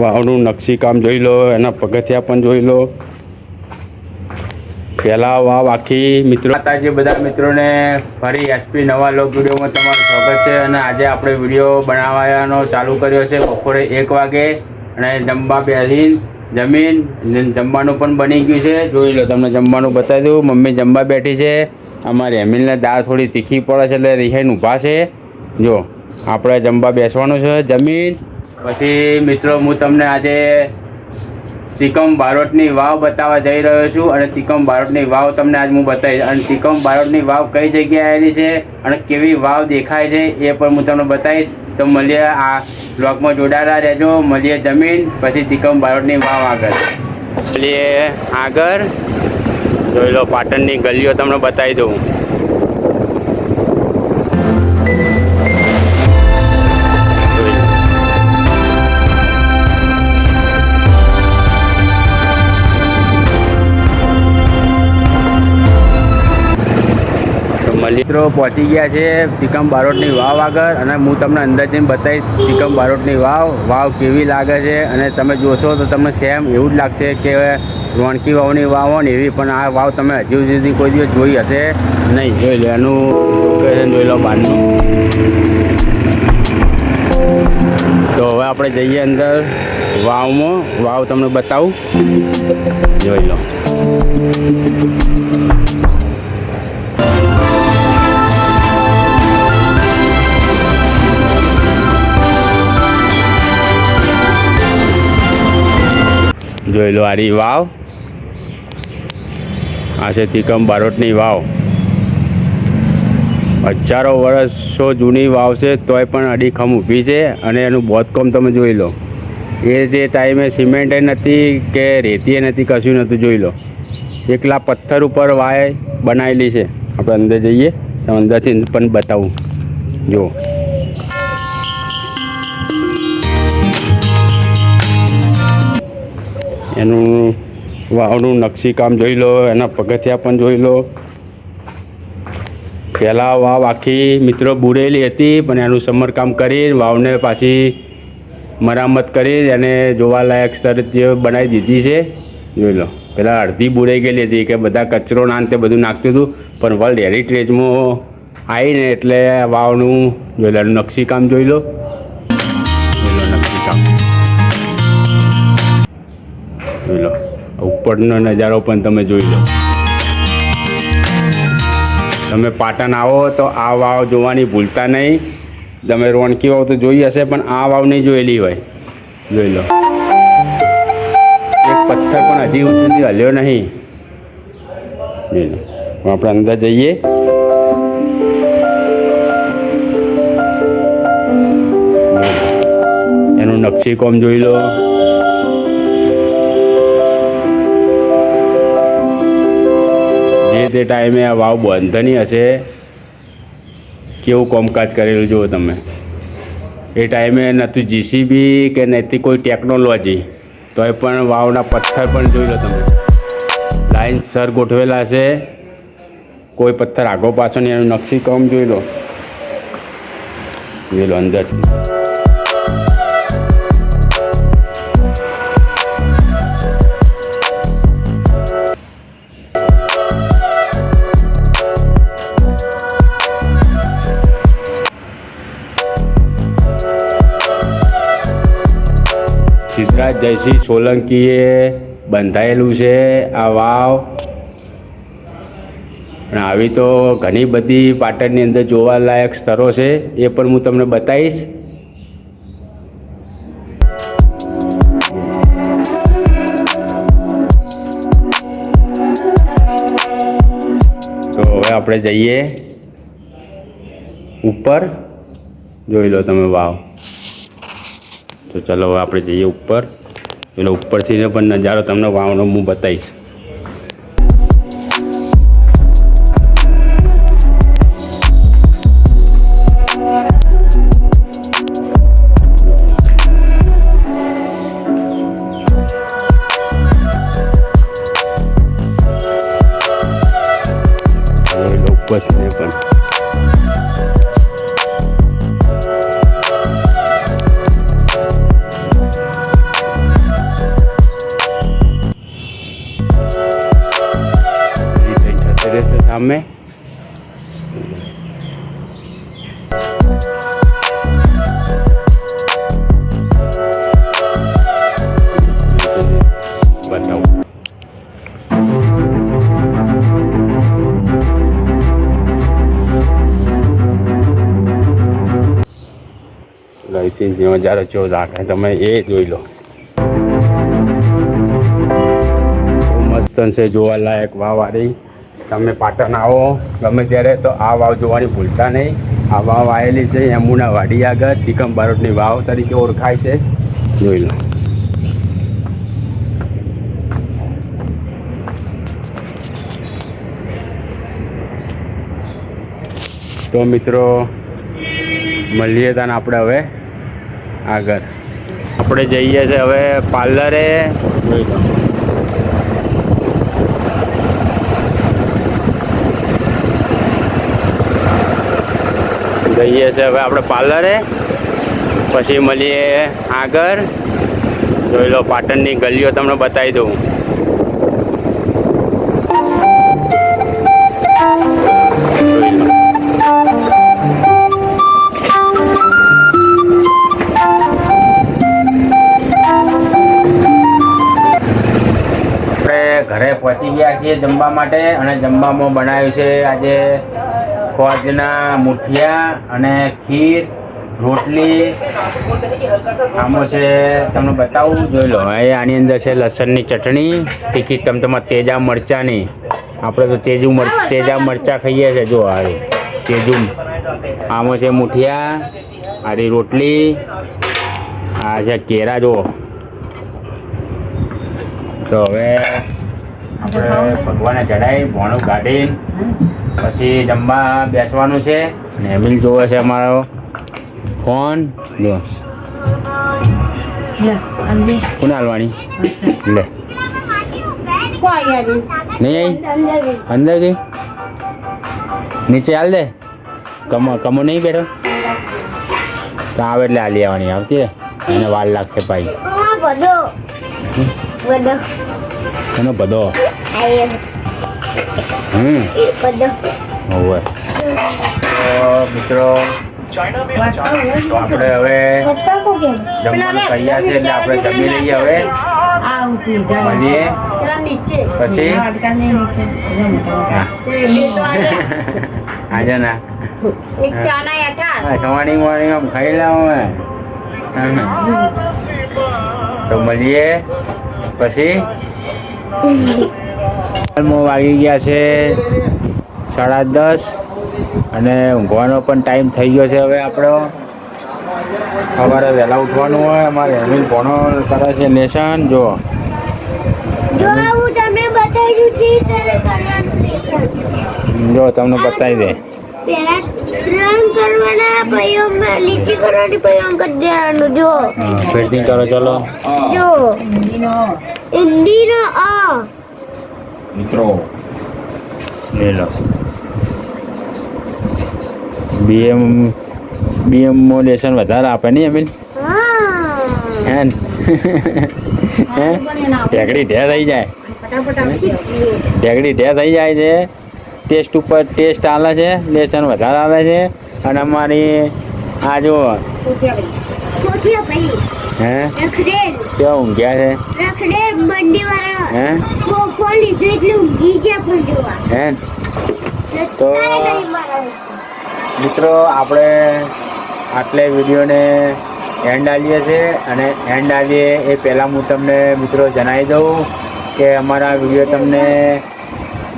વાવનું નકશીકામ જોઈ લો, એના પગથિયા પણ જોઈ લો. પહેલા વાવ આખી મિત્રો માતાજી, બધા મિત્રોને ફરી એસપી નવા લોક વિડીયોમાં તમારું સ્વાગત છે અને આજે આપણે વીડિયો બનાવવાનો ચાલુ કર્યો છે બપોરે એક વાગે અને જમવા બેસી જમીન જમવાનું પણ બની ગયું છે. જોઈ લો, તમને જમવાનું બતાવી દઉં. મમ્મી જમવા બેઠી છે. અમારી એમિલને દાળ થોડી તીખી પડે છે એટલે રિહાઈન ઊભા છે. જો, આપણે જમવા બેસવાનું છે. જમીન પછી મિત્રો, હું તમને આજે ચિકમ બારોટની વાવ બતાવવા જઈ રહ્યો છું અને ચિકમ બારોટની વાવ તમને આજ હું બતાવીશ. અને ચિકમ બારોટની વાવ કઈ જગ્યાએ આવેલી છે અને કેવી વાવ દેખાય છે એ પણ હું તમને બતાવીશ. તો મળીએ આ બ્લોગમાં જોડાયેલા રહેજો. મળીએ જમીન, પછી ચિકમ બારોટની વાવ આગળ. મળીએ આગળ. જોઈ લો પાટણની ગલીઓ તમને બતાવી દઉં. મિત્રો પહોંચી ગયા છે ચિકમ બારોટની વાવ આગળ અને હું તમને અંદર જઈને બતાવીશ ચિકમ બારોટની વાવ. વાવ કેવી લાગે છે અને તમે જોશો તો તમને સેમ એવું જ લાગશે કે રોણકી વાવની વાવ હોય ને એવી, પણ આ વાવ તમે હજુ સુધી કોઈ દિવસ જોઈ હશે નહીં. જોઈ લો, એનું જોઈ લો બહારનું તો હવે આપણે જઈએ અંદર વાવમાં. વાવ તમને બતાવું. જોઈ લો. જોઈ લો આરી વાવ. આ છે તિકમ બારોટની વાવ. હજારો વર્ષો જૂની વાવ છે, તોય પણ અડીખમ ઊભી છે અને એનું બોધકામ તમે જોઈ લો. એ જે ટાઈમે સિમેન્ટ નથી કે રેતી નથી, કશું નહોતું, જોઈ લો. એકલા પથ્થર ઉપર વાય બનાવેલી છે. આપણે અંદર જઈએ તો અંદરથી પણ બતાવું. જો એનું વાવનું નકશીકામ જોઈ લો, એના પગથિયા પણ જોઈ લો. પહેલાં વાવ આખી મિત્રો બુડેલી હતી, પણ એનું સમરકામ કરી, વાવને પાછી મરામત કરી અને જોવાલાયક સ્તર જે બનાવી દીધી છે, જોઈ લો. પહેલાં અડધી બુડાઈ ગયેલી હતી કે બધા કચરો ના તે બધું નાખતું હતું, પણ વર્લ્ડ હેરિટેજમાં આવીને એટલે વાવનું જોઈ લો એનું નકશીકામ જોઈ લો. જોઈ લો, નકશીકામ. જોઈ લો. ઉપરનો નજારો પણ તમે જોઈ લો. તમે પાટણ આવો તો આ વાવ જોવાની ભૂલતા નહીં. તમે રોણકી વાવ તો જોઈ હશે, પણ આ વાવ નહીં જોયેલી હોય. જોઈ લો. એક પથ્થર પણ હજી સુધી હલ્યો નહીં. જોઈ લો. આપણે અંદર જઈએ. એનું નકશીકોમ જોઈ લો. જે તે ટાઈમે આ વાવ બંધની હશે. કેવું કામકાજ કરેલું જુઓ તમે. એ ટાઈમે નહોતું જીસીબી કે નહોતી કોઈ ટેકનોલોજી તોય પણ વાવના પથ્થર પણ જોઈ લો તમે. લાઈન સર ગોઠવેલા છે કોઈ પથ્થર આગો પાછો નહીં, એનું નકશી કામ જોઈ લો. જોઈ લો અંદરથી સિદ્ધરાજ જયસિંહ સોલંકીએ બંધાયેલું છે. આ વાવ. અને આવી તો ઘણી બધી પાટણની અંદર જોવાલાયક સ્થળો છે. એ પણ હું તમને બતાવીશ. તો હવે આપણે જઈએ. ઉપર. જોઈ લો તમે વાવ. તો ચાલો આપણે જઈએ ઉપર. એટલે ઉપરથી પણ નજારો તમને વાવનો હું બતાવીશ. સામે બતાવું. ગઈથી નજારો ચો રાખે તમે એ જોઈ લો. મસ્ત છે જોવાલાયક વાવવાળી તમે પાટણ આવો. ગમે ત્યારે તો આ વાવ જોવાની ભૂલતા નહીં. આ વાવ આવેલી છે યમુના વાડી આગળ. ટીકમ બારોટની વાવ તરીકે ઓળખાય છે. જોઈ લો. તો મિત્રો, મળીએ તાને આપણે હવે આગળ. આપણે જઈએ છીએ હવે પાર્લરે. જોઈ લો. જઈએ છે હવે આપણે પાર્લરે, પછી મળીએ આગળ. જોઈ લો પાટણની ગલીઓ તમને બતાવી દઉં. ઘરે પહોંચી ગયા છીએ જમવા માટે અને જમવામાં બનાવ્યું છે આજે ખોજના મુઠિયા અને ખીર, રોટલી. આમાં છે, તમને બતાવું, જોઈ લો એ આની અંદર છે લસણની ચટણી, તીખી તમતમા તેજા મરચાંની. આપણે તો તેજુ મર, તેજા મરચાં ખાઈએ છીએ જો રહ્યું. તેજુ. આમાં છે મુઠિયા, આરી રોટલી, આ છે કેરા, જુઓ. તો હવે આપણે ભગવાને ચડાવી ભોણું કાઢી પછી જમવા બેસવાનું છે ને એમિલ જોવે છે અમારો. ફોન જો કોને હાલવાની? લે. નહીં આવી? અંદર ગઈ નીચે હાલ દે. કમો કમો નહીં બેઠો. તો આવે એટલે હાલી આવવાની આવતી એને વાર લાગશે ભાઈ. એનો બધો. હમ. હોવે. તો મિત્રો આપણે હવે જમવાનું તૈયાર છે એટલે આપણે જમી લઈએ હવે. મળીએ પછી? હા. આજે ના. એક ચાના સવાણી મોર્નિંગ આમ ખાઈ લાવ તો મળીએ. પછી? વાગી ગયા છે સાડા દસ અને ઊંઘવાનો પણ ટાઈમ થઈ ગયો છે હવે આપણો. સવારે વહેલા ઉઠવાનું હોય અમારે એમિલ ભણો કરે છે લેસન જો જો તમને બતાવી દે. કરી ચલો. જો મિત્રો લઈ લો. બીએમ બીએમમાં લેસન વધારે આપે નહીં અમીન હા. હે ને? હે ટેકડી ઢે થઈ જાય. ટેકડી ઢેર થઈ જાય છે. ટેસ્ટ ઉપર ટેસ્ટ આલે છે. લેસન વધારે આવે છે. અને અમારી આ જો કોઠિયા ભાઈ. હે? રખડેલ કેવા ઊંઘ્યા છે રખડેલ મંડી વાળા હે ફોન લીધું એટલે ઊંઘી ગયા પણ જોવા. હે? તો- મિત્રો આપણે આટલે વિડીયોને એન્ડ આવીએ છીએ અને એન્ડ આવીએ એ પહેલાં હું તમને મિત્રો જણાવી દઉં કે અમારા વીડિયો તમને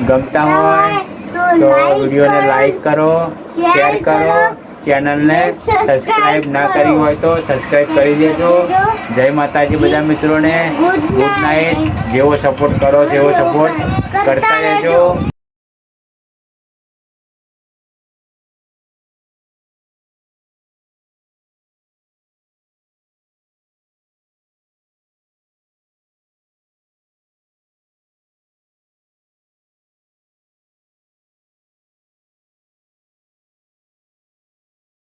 ગમતા હોય તો વિડીયોને લાઈક કરો શેર કરો ચેનલને સબસ્ક્રાઈબ ના કરી હોય તો સબસ્ક્રાઇબ કરી દેજો. જય માતાજી બધા મિત્રોને. ગુડ નાઇટ જેવો સપોર્ટ કરો તેવો સપોર્ટ કરતા રહેજો.